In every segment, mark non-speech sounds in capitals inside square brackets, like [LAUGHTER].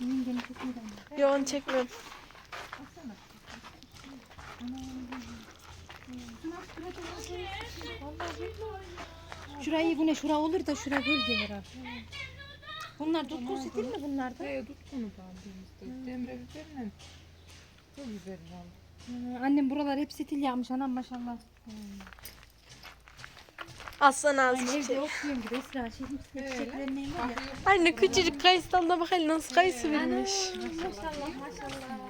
Yengeni çekmeden. Yoğun çekmem. Şurayı bu ne? Şura olur da şura gölge herhalde. Bunlar tutku stil mi bunlar da? He tutkunu bandığımızda. Demre biberle. Çok güzel. Hı, Annem buralar hep stil yapmış anam maşallah. Aslan ağzı çiçeği. evde okuyorum gibi Esra şey çiçeklerin neyi var ya. Anne küçücük kayısıdan da bak hele nasıl kayısı vermiş. Maşallah maşallah.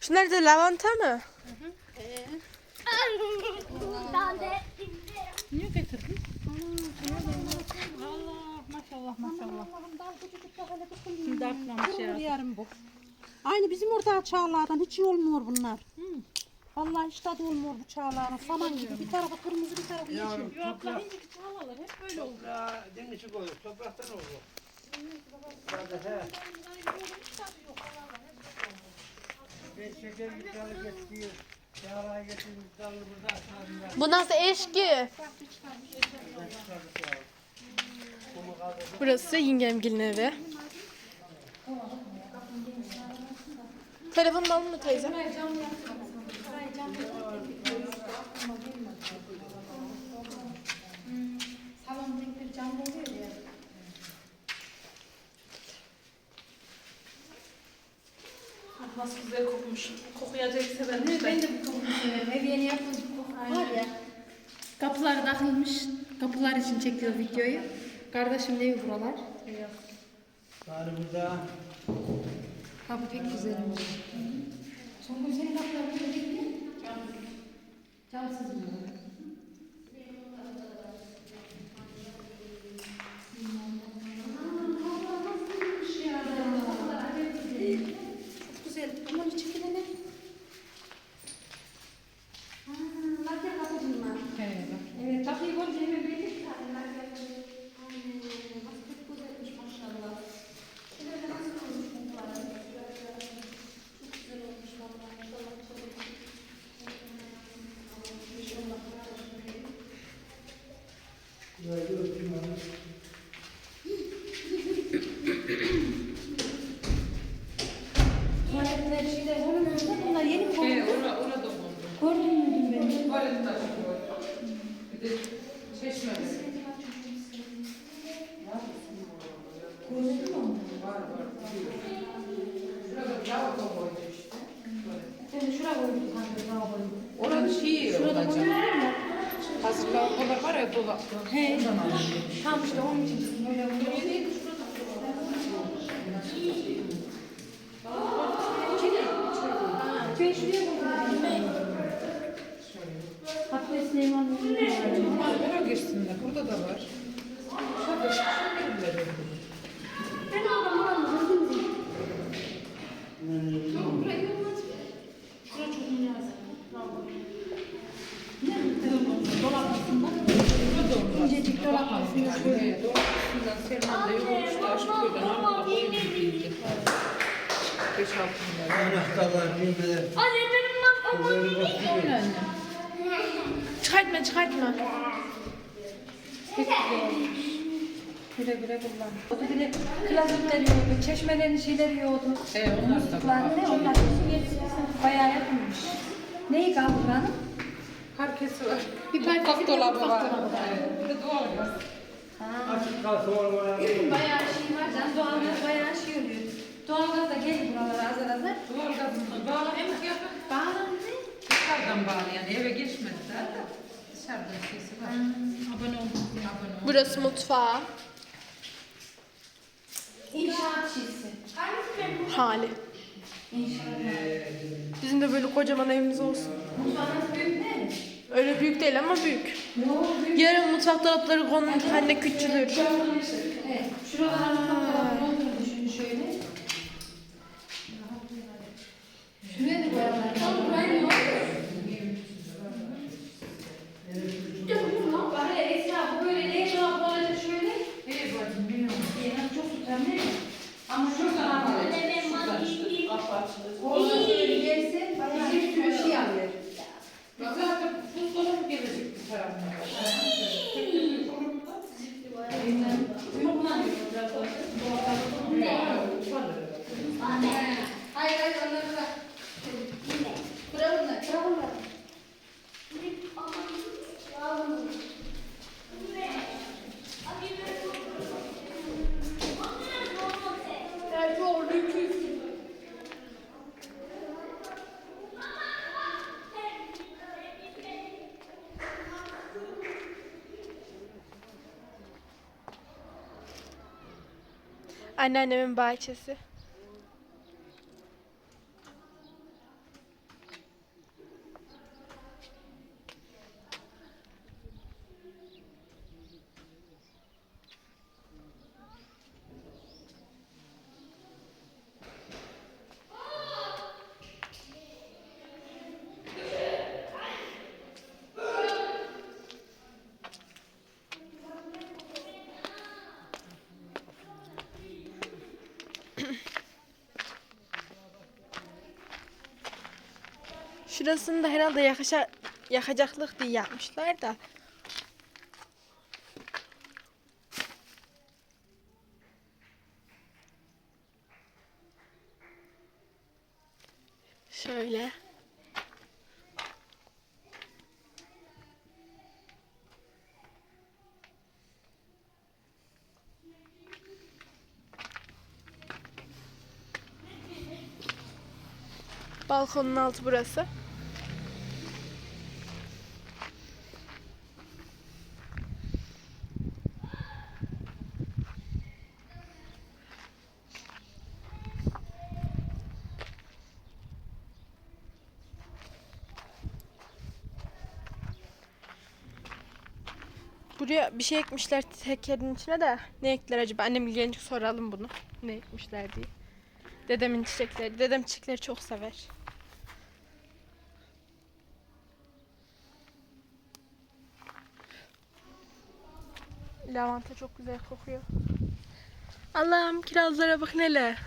Şunlar da lavanta mı? Niye getirdin? Allah maşallah maşallah. Atlamış ya. Yarım bu. Aynı bizim orada çağlardan hiç iyi olmuyor bunlar. Vallahi hiç tadı olmuyor bu çağların. Saman gibi bir tarafı kırmızı bir tarafı yeşil. Yok la hiç çağlalar hep böyle oldu. Ya demir olur, topraktan olur. Hadi he. Ben şeker miktarı getiriyor. Yağlar getiriyor, miktarı burada aşağıda. Bu nasıl eşki? Burası yengemgilin evi. Telefonunu aldın mı teyze? Nasıl güzel kokmuş. Kokuyu acayip severim. Ben de bu kokuyu severim. Ev yeni yapılmış bu koku var ya. Kapılar takılmış. Kapılar için çekiyor videoyu. Kardeşim evi buralar. Bari burada Kapı pek güzelmiş. Songül senin kapılar böyle değil mi? Camsız mı? Çok güzel. Aman içi kirli ne? Ha, lakya kapıcı bunlar. He bak. Evet, kapıyı görünce hemen belli ki zaten lakya kapıcı. Aynen, nasıl çok güzelmiş maşallah. Şöyle nasıl olmuş bunlar? Çok güzel olmuş vallahi. İnşallah çok Böyle öpeyim onu. Tuvaletler şeyler onun önünde bunlar yeni mi He koyuldu? ora, orada oldu. Gördün mü dün beni? Tuvalet taşı var. Bir de çeşme var. Gördün mü onu? Var var. Şurada lavabo koydu işte. Ben de şuraya koydum sanki lavaboyu. Orada şey Şurada olacak. koydum mu? Hazır lavabolar var ya dolapta. He. Ondan aldım. Tam işte onun için böyle koydum. Ben şuraya koydum. Hatta Süleyman'ın Bunlar oraya girsinler. Burada da var. Şurada şurada bir Ben oradan buranın hızlı İncecik dolap aslında şöyle. Doğrusından Selman da yoğurmuşlar. Şu köyden arkada koymuş altı milyar. Anahtarlar, bilmeler. Anne benim. Böyle bakıyor. Çıkartma çıkartma. Pek güzel olmuş. Güle güle kullan. O da bir de klazetler yiyordu, çeşmelerin şeyleri yiyordu. He, onlar da ne onlar? Bayağı yapılmış. Neyi kaldı buranın? Herkesi var. Bir Mutfak dolabı var. Bir de doğalgaz. Açık kalsa oraya. Bayağı şey var canım, doğalgaz bayağı şey oluyor. Doğalgaz da gelir buralara azar azar. Doğalgazımız bağlamak yok. Bağlandı. Dışarıdan bağlı yani eve geçmediler de. Dışarıdan sesi var. Abone olduk. Abone olduk. Burası mutfağı. İnşaat şeysi. Hali. Bizim de böyle kocaman evimiz olsun. Mutfağınız büyük ne? Öyle büyük değil ama büyük. Yok büyük. Yarın mutfak dolapları konulur, anne küçülür. Evet. Düşünün şöyle. Şuraya da koyarlar. Tamam, buraya ne var? Bak hele Esra bu böyle ne dolap olacak şöyle. İyi bacım bilmiyorum. Yemek çok tutar ne? Ama şurada Anne benim masam. Orada şöyle yersin. Anneannemin bahçesi. Şurasını da herhalde yakışa, yakacaklık diye yapmışlar da. Şöyle. Balkonun altı burası. Buraya bir şey ekmişler tekerin içine de. Ne ektiler acaba? Annem gelince soralım bunu. Ne ekmişler diye. Dedemin çiçekleri. Dedem çiçekleri çok sever. Lavanta çok güzel kokuyor. Allah'ım kirazlara bak neler.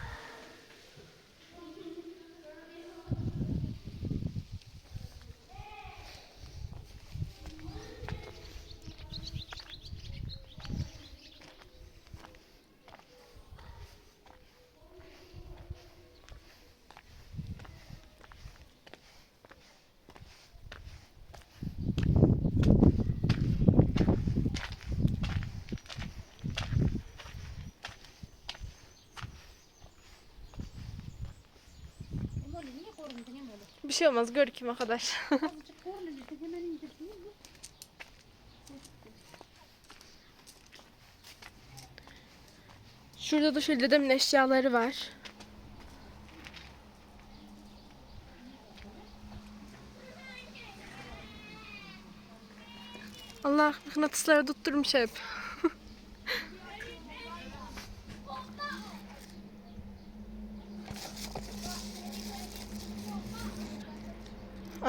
Böyle niye korundun hem öyle? Bir şey olmaz gör kim o kadar. [LAUGHS] Şurada da şöyle dedemin eşyaları var. Allah mıknatısları tutturmuş hep.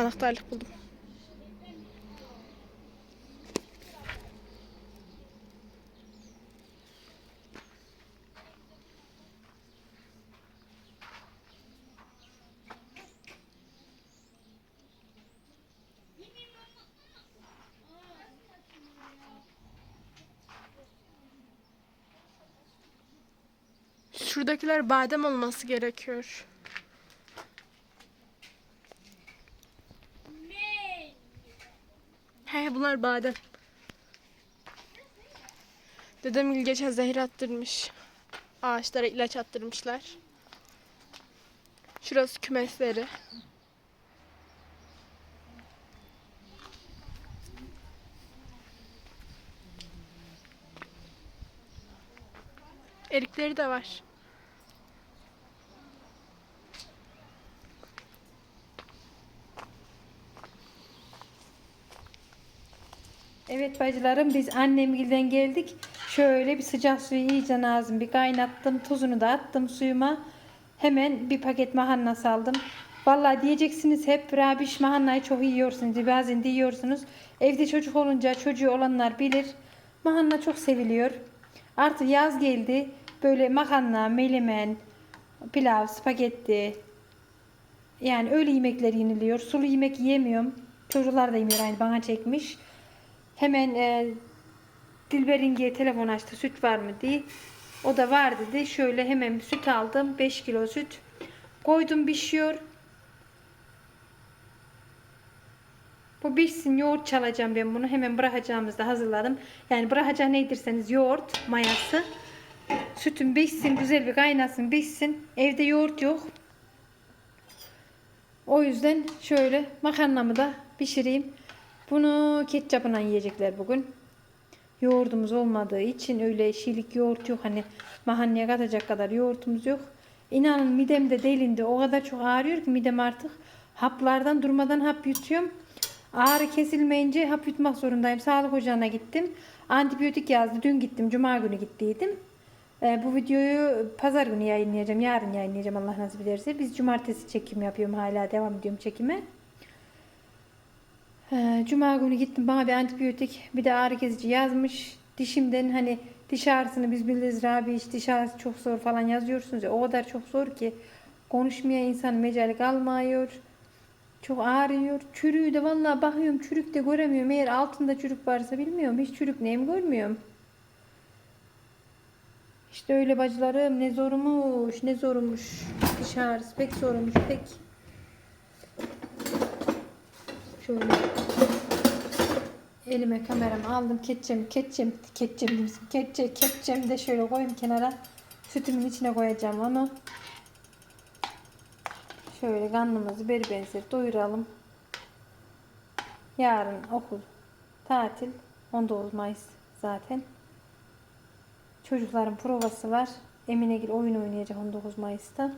Anahtarlık buldum. Şuradakiler badem olması gerekiyor. He bunlar badem. Dedem geçen zehir attırmış. Ağaçlara ilaç attırmışlar. Şurası kümesleri. Erikleri de var. Evet bacılarım biz annemgilden geldik. Şöyle bir sıcak suyu iyice lazım bir kaynattım. Tuzunu da attım suyuma. Hemen bir paket mahanna saldım. Vallahi diyeceksiniz hep Rabiş mahannayı çok yiyorsunuz. Bazen de yiyorsunuz. Evde çocuk olunca çocuğu olanlar bilir. Mahanna çok seviliyor. Artık yaz geldi. Böyle makarna, melemen, pilav, spagetti. Yani öyle yemekler yeniliyor. Sulu yemek yiyemiyorum. Çocuklar da yemiyor aynı bana çekmiş. Hemen e, Dilber İnge'ye telefon açtı süt var mı diye. O da var dedi. Şöyle hemen süt aldım. 5 kilo süt. Koydum pişiyor. Bu pişsin yoğurt çalacağım ben bunu. Hemen bırakacağımızda hazırladım. Yani bırakacağım neydirseniz yoğurt mayası. Sütün pişsin güzel bir kaynasın pişsin. Evde yoğurt yok. O yüzden şöyle makarnamı da pişireyim. Bunu ketçapına yiyecekler bugün. Yoğurdumuz olmadığı için öyle şilik yoğurt yok. Hani mahalleye katacak kadar yoğurtumuz yok. İnanın midem de delindi. O kadar çok ağrıyor ki midem artık. Haplardan durmadan hap yutuyorum. Ağrı kesilmeyince hap yutmak zorundayım. Sağlık ocağına gittim. Antibiyotik yazdı. Dün gittim. Cuma günü gittiydim. Ee, bu videoyu pazar günü yayınlayacağım. Yarın yayınlayacağım Allah nasip ederse. Biz cumartesi çekim yapıyorum. Hala devam ediyorum çekime. Ee, Cuma günü gittim bana bir antibiyotik bir de ağrı kesici yazmış. Dişimden hani diş ağrısını biz biliriz Rabi iş diş ağrısı çok zor falan yazıyorsunuz ya o kadar çok zor ki konuşmaya insan mecali kalmıyor. Çok ağrıyor. Çürüğü de vallahi bakıyorum çürük de göremiyorum. Eğer altında çürük varsa bilmiyorum. Hiç çürük neyim görmüyorum. İşte öyle bacılarım ne zormuş ne zormuş. Diş ağrısı pek zormuş pek. Şöyle elime kameramı aldım. Ketçem, ketçem, ketçem. Ketçe, ketçemi de şöyle koyayım kenara. Sütümün içine koyacağım onu. Şöyle karnımızı beri benzer doyuralım. Yarın okul, tatil. 19 Mayıs zaten. Çocukların provası var. Eminegil oyun oynayacak 19 Mayıs'ta.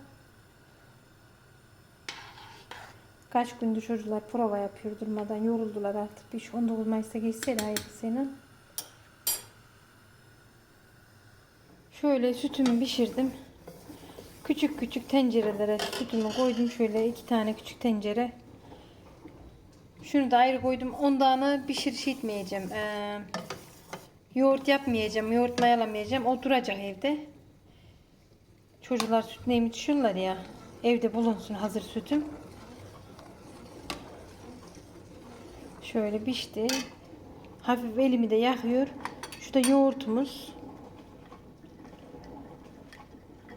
Kaç gündür çocuklar prova yapıyor durmadan yoruldular artık. Bir şu 19 Mayıs'ta geçseydi hayırlısıyla. Şöyle sütümü pişirdim. Küçük küçük tencerelere sütümü koydum. Şöyle iki tane küçük tencere. Şunu da ayrı koydum. Ondanı pişiriş etmeyeceğim. Ee, yoğurt yapmayacağım. Yoğurt mayalamayacağım. O duracak evde. Çocuklar süt neyimi içiyorlar ya. Evde bulunsun hazır sütüm. Şöyle pişti. Hafif elimi de yakıyor. Şu da yoğurtumuz.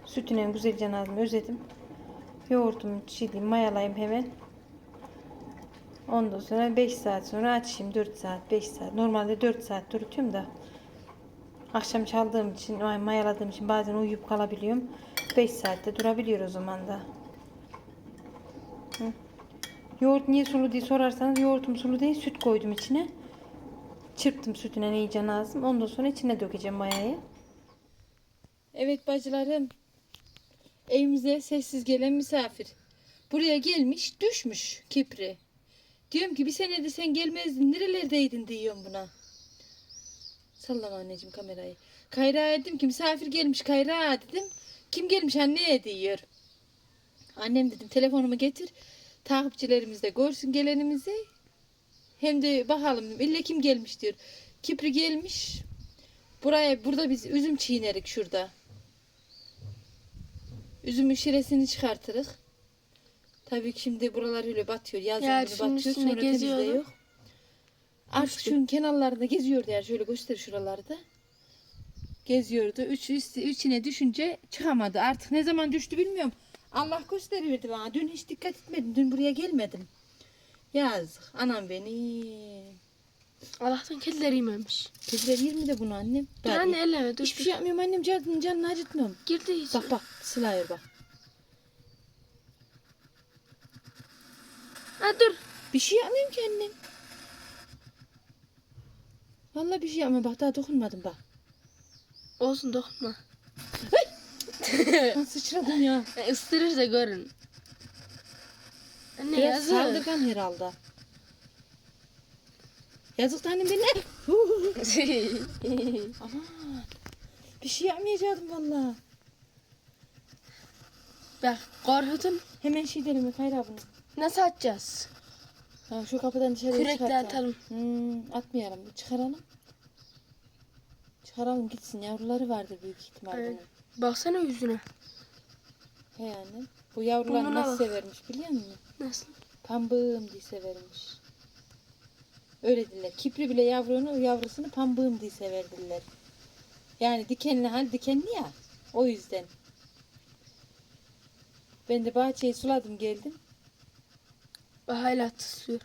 Sütüne güzelce ağzımı özledim. Yoğurtumu çiğdeyim, mayalayayım hemen. Ondan sonra 5 saat sonra açayım. 4 saat, 5 saat. Normalde 4 saat durutuyorum da. Akşam çaldığım için, ay, mayaladığım için bazen uyuyup kalabiliyorum. 5 saatte durabiliyor o zaman da. Yoğurt niye sulu diye sorarsanız yoğurtum sulu değil süt koydum içine. Çırptım sütüne iyice lazım. Ondan sonra içine dökeceğim mayayı. Evet bacılarım. Evimize sessiz gelen misafir. Buraya gelmiş düşmüş kipri. Diyorum ki bir senede sen gelmezdin nerelerdeydin diyorum buna. Sallama anneciğim kamerayı. Kayra dedim ki misafir gelmiş Kayra dedim. Kim gelmiş anne diyor. Annem dedim telefonumu getir. Takipçilerimiz de görsün gelenimizi. Hem de bakalım. İlle kim gelmiş diyor. Kipri gelmiş. Buraya burada biz üzüm çiğnerik şurada. Üzümün şiresini çıkartırız. Tabii ki şimdi buralar öyle batıyor. Yazın Ya günü şunun batıyor. Sonra geziyordu. yok. Artık şunun kenarlarında geziyordu yani şöyle göster şuralarda. Geziyordu. Üç, üstü, içine düşünce çıkamadı. Artık ne zaman düştü bilmiyorum. Allah gösteriverdi bana. Dün hiç dikkat etmedim. Dün buraya gelmedim. Yazık. Anam beni. Allah'tan kediler yememiş. Kediler yer mi de bunu annem? Ben anne elleme dur. Hiçbir şey yapmıyorum annem. Canını, canını acıtmıyorum. Girdi hiç. Bak bak. Sılıyor bak. Ha dur. Bir şey yapmıyorum ki annem. Vallahi bir şey yapmıyorum. Bak daha dokunmadım bak. Olsun dokunma. [LAUGHS] Ben sıçradım ya. E, ısırır da görün. Anne Biraz yazık. saldırgan herhalde. Yazık annem beni. [LAUGHS] Aman. Bir şey yapmayacaktım vallahi. Bak korkutun. Hemen şey derim Kayra bunu. Nasıl atacağız? Ha, şu kapıdan dışarıya Kürekle çıkartalım. atalım. Hmm, atmayalım. Çıkaralım. Çıkaralım gitsin. Yavruları vardır büyük ihtimal Evet. bunun. Baksana yüzüne. He annem. Bu yavrular Burnuna nasıl bak. severmiş biliyor musun? Nasıl? Pambığım diye severmiş. Öyle diller. Kipri bile yavrunu, yavrusunu pambığım diye severdiler. Yani dikenli hal dikenli ya. O yüzden. Ben de bahçeyi suladım geldim. Hala tıslıyor.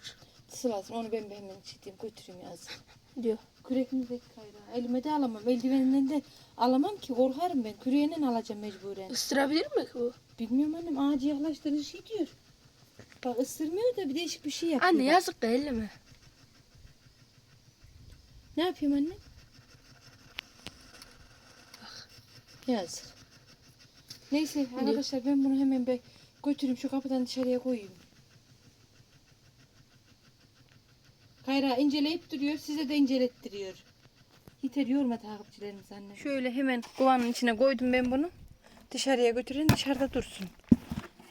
Sulasın onu ben bir hemen çiteyim götüreyim yazın. [LAUGHS] Diyor. Kürekimizdeki kayrağı. Elime de alamam. Eldivenle de alamam ki korkarım ben. Küreğinden alacağım mecburen. Isırabilir mi ki bu? Bilmiyorum annem. Ağacı yaklaştırıcı şey diyor. Bak ısırmıyor da bir değişik bir şey yapıyor. Anne bak. yazık da elleme. Ne yapayım anne? Bak. Yazık. Neyse arkadaşlar ben bunu hemen bir götüreyim şu kapıdan dışarıya koyayım. Kayra inceleyip duruyor, size de incelettiriyor. Yeter yorma takipçilerimiz anne. Şöyle hemen kovanın içine koydum ben bunu. Dışarıya götürün dışarıda dursun.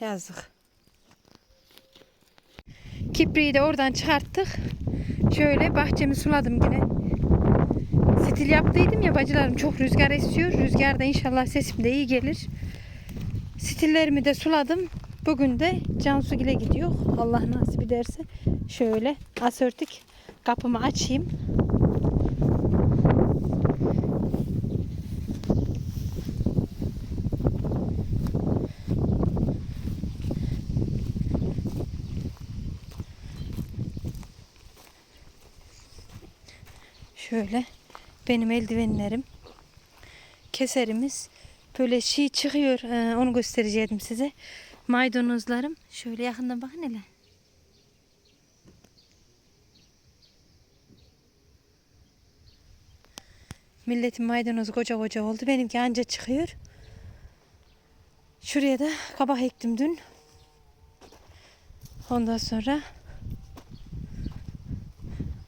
Yazık. Kipriyi de oradan çıkarttık. Şöyle bahçemi suladım yine. Stil yaptıydım ya bacılarım çok rüzgar esiyor. Rüzgarda inşallah sesim de iyi gelir. Stillerimi de suladım. Bugün de Cansugil'e gidiyor. Allah nasip ederse. Şöyle asörtük kapımı açayım. Şöyle benim eldivenlerim. Keserimiz. Böyle şey çıkıyor. Ee, onu göstereceğim size. Maydanozlarım. Şöyle yakından bakın hele. Milletin maydanozu koca koca oldu. Benimki anca çıkıyor. Şuraya da kabak ektim dün. Ondan sonra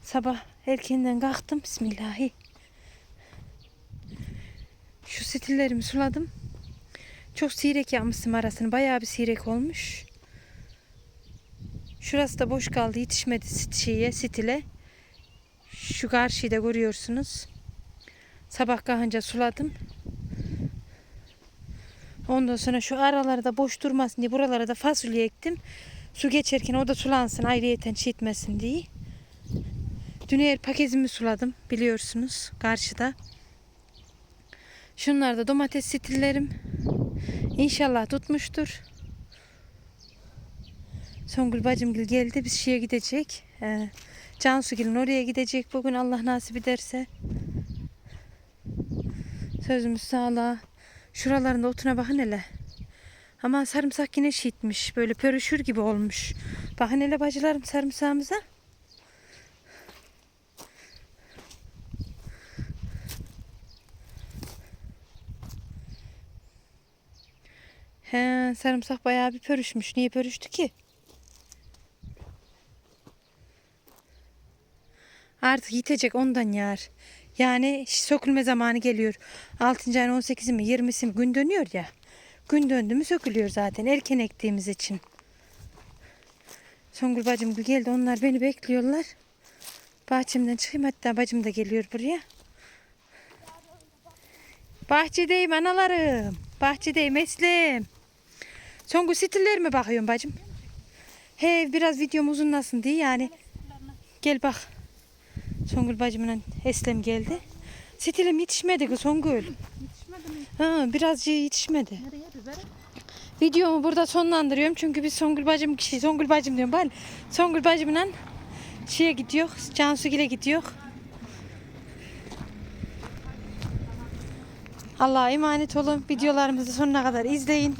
sabah erkenden kalktım. Bismillahi. Şu stillerimi suladım. Çok sirek yapmışım arasını. Bayağı bir sirek olmuş. Şurası da boş kaldı. Yetişmedi şeye, stile. Şu karşıyı da görüyorsunuz. Sabah kahınca suladım. Ondan sonra şu aralarda boş durmasın diye buralara da fasulye ektim. Su geçerken o da sulansın ayrıyeten çiğitmesin diye. Dün eğer paketimi suladım biliyorsunuz karşıda. Şunlar da domates stillerim. İnşallah tutmuştur. Songül bacımgil geldi. Biz şeye gidecek. Ee, Cansugil'in oraya gidecek. Bugün Allah nasip ederse. Sözümüz sağlığa. Şuralarında otuna bakın hele. Aman sarımsak yine şişmiş. Böyle pörüşür gibi olmuş. Bakın hele bacılarım sarımsağımıza. He, sarımsak bayağı bir pörüşmüş. Niye pörüştü ki? Artık yitecek ondan yar. Yani sökülme zamanı geliyor. 6. ayın 18'i mi 20'si mi gün dönüyor ya. Gün döndü mü sökülüyor zaten erken ektiğimiz için. Songül bacım geldi onlar beni bekliyorlar. Bahçemden çıkayım hatta bacım da geliyor buraya. Bahçedeyim analarım. Bahçedeyim Eslem. Songül stiller mi bakıyorsun bacım? He biraz videom uzunlasın diye yani. Gel bak. Songül bacımla Eslem geldi. Stilim yetişmedi ki Songül. Ha, biraz yetişmedi. Videomu burada sonlandırıyorum çünkü biz Songül bacım kişi Songül bacım diyorum ben. Songül bacımla şeye gidiyor. Cansugil'e gidiyor. Allah'a emanet olun. Videolarımızı sonuna kadar izleyin.